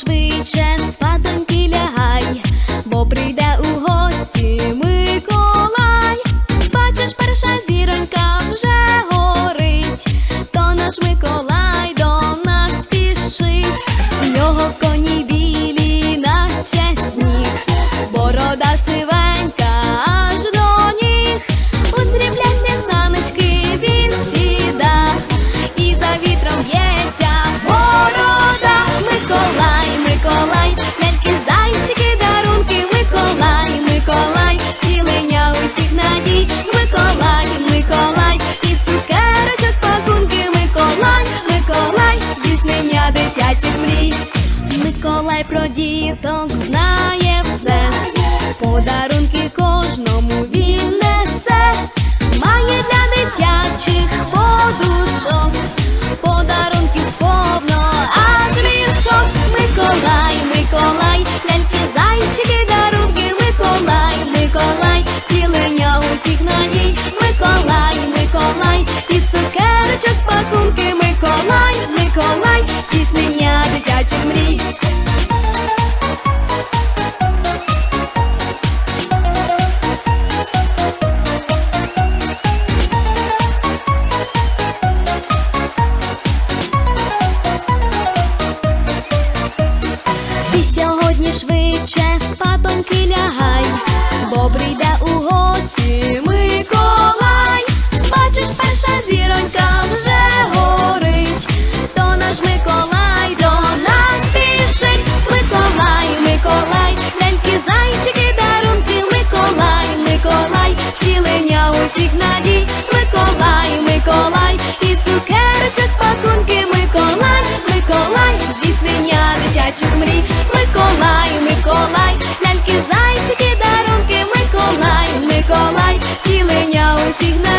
швидше спадоньки лягай, бо прийде у гості Миколай. Бачиш, перша зіронька вже горить, то наш Миколай до нас спішить. В нього коні білі, наче сніг, борода сивенька Миколай про діток знає все, подарунки всіх надій, Миколай, Миколай, і цукерочок пакунки, Миколай, Миколай, здійснення дитячих мрій, Миколай, Миколай, ляльки, зайчики, дарунки, Миколай, Миколай, тілення усіх надій.